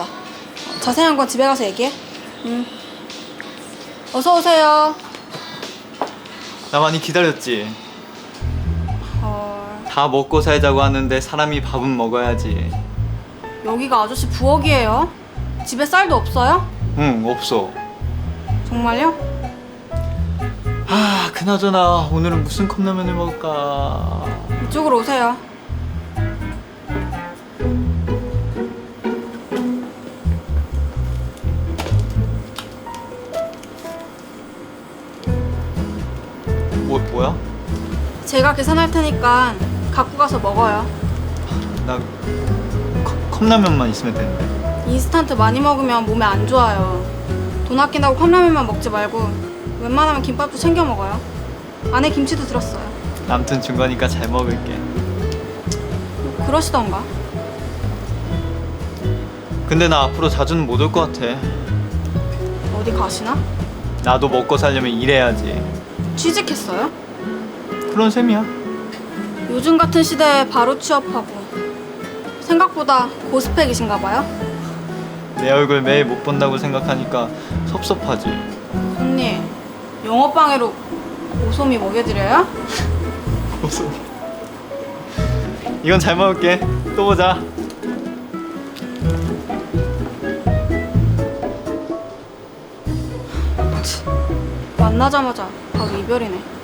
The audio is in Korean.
어, 자세한 건 집에 가서 얘기해. 응. 어서 오세요. 나 많이 기다렸지. 헐. 다 먹고 살자고 하는데 사람이 밥은 먹어야지. 여기가 아저씨 부엌이에요? 집에 쌀도 없어요? 응, 없어. 정말요? 아, 그나저나 오늘은 무슨 컵라면을 먹을까? 이쪽으로 오세요. 뭐 뭐야? 제가 계산할 테니까 갖고 가서 먹어요. 나 컵, 컵라면만 있으면 되는데. 인스턴트 많이 먹으면 몸에 안 좋아요. 돈 아낀다고 컵라면만 먹지 말고 웬만하면 김밥도 챙겨 먹어요. 안에 김치도 들었어요. 남튼 준 거니까 잘 먹을게. 그러시던가. 근데 나 앞으로 자주는 못 올 것 같아. 어디 가시나? 나도 먹고 살려면 일해야지. 취직했어요? 그런 셈이야. 요즘 같은 시대에 바로 취업하고 생각보다 고스펙이신가 봐요? 내 얼굴 매일 못 본다고 생각하니까 섭섭하지. 손님, 영업방해로 오소미 먹여드려요? 고소. 이건 잘 먹을게. 또 보자. 만나자마자 바로 이별이네.